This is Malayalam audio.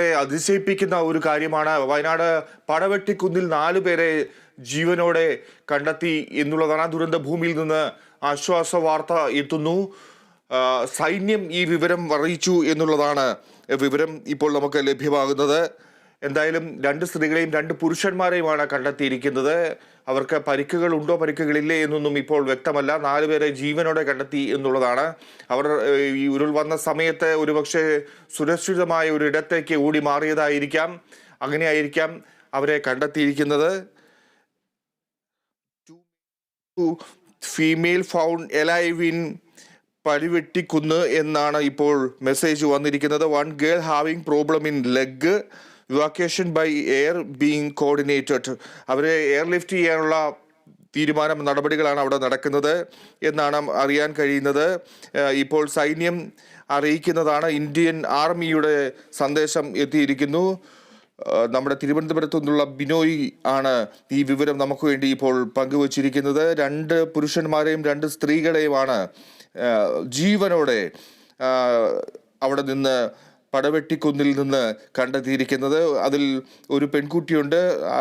അതിശയിപ്പിക്കുന്ന ഒരു കാര്യമാണ്. വയനാട് പടവെട്ടിക്കുന്നിൽ നാലു പേരെ ജീവനോടെ കണ്ടെത്തി എന്നുള്ളതാണ് ആ ദുരന്ത ഭൂമിയിൽ നിന്ന് ആശ്വാസ വാർത്ത എത്തുന്നു. സൈന്യം ഈ വിവരം അറിയിച്ചു എന്നുള്ളതാണ് വിവരം ഇപ്പോൾ നമുക്ക് ലഭ്യമാകുന്നത്. എന്തായാലും രണ്ട് സ്ത്രീകളെയും രണ്ട് പുരുഷന്മാരെയുമാണ് കണ്ടെത്തിയിരിക്കുന്നത്. അവർക്ക് പരിക്കുകൾ ഉണ്ടോ പരിക്കുകളില്ലേ എന്നൊന്നും ഇപ്പോൾ വ്യക്തമല്ല. നാലുപേരെ ജീവനോടെ കണ്ടെത്തി എന്നുള്ളതാണ്. അവർ ഈ ഉരുൾ വന്ന സമയത്ത് ഒരുപക്ഷെ സുരക്ഷിതമായ ഒരു ഇടത്തേക്ക് ഓടി മാറിയതായിരിക്കാം. അങ്ങനെയായിരിക്കാം അവരെ കണ്ടെത്തിയിരിക്കുന്നത്. ഫീമെയിൽ ഫൗണ്ട് എലൈവ് ഇൻ എന്നാണ് ഇപ്പോൾ മെസ്സേജ് വന്നിരിക്കുന്നത്. One girl having problem in leg evacuation by air being coordinated അവരെ എയർലിഫ്റ്റ് ചെയ്യാനുള്ള തീരുമാനം നടപടികളാണ് അവിടെ നടക്കുന്നത് എന്നാണ് അറിയാൻ കഴിയുന്നത്. ഇപ്പോൾ സൈന്യം അറിയിക്കുന്നതാണ് ഇന്ത്യൻ ആർമിയുടെ സന്ദേശം എത്തിയിരിക്കുന്നു. നമ്മുടെ തിരുവനന്തപുരത്തു നിന്നുള്ള ബിനോയ് ആണ് ഈ വിവരം നമുക്ക് വേണ്ടി ഇപ്പോൾ പങ്കുവച്ചിരിക്കുന്നത്. രണ്ട് പുരുഷന്മാരെയും രണ്ട് സ്ത്രീകളെയുമാണ് ജീവനോടെ അവിടെ നിന്ന് പടവെട്ടിക്കുന്നിൽ നിന്ന് കണ്ടെത്തിയിരിക്കുന്നത്. അതിൽ ഒരു പെൺകുട്ടിയുണ്ട്. ആ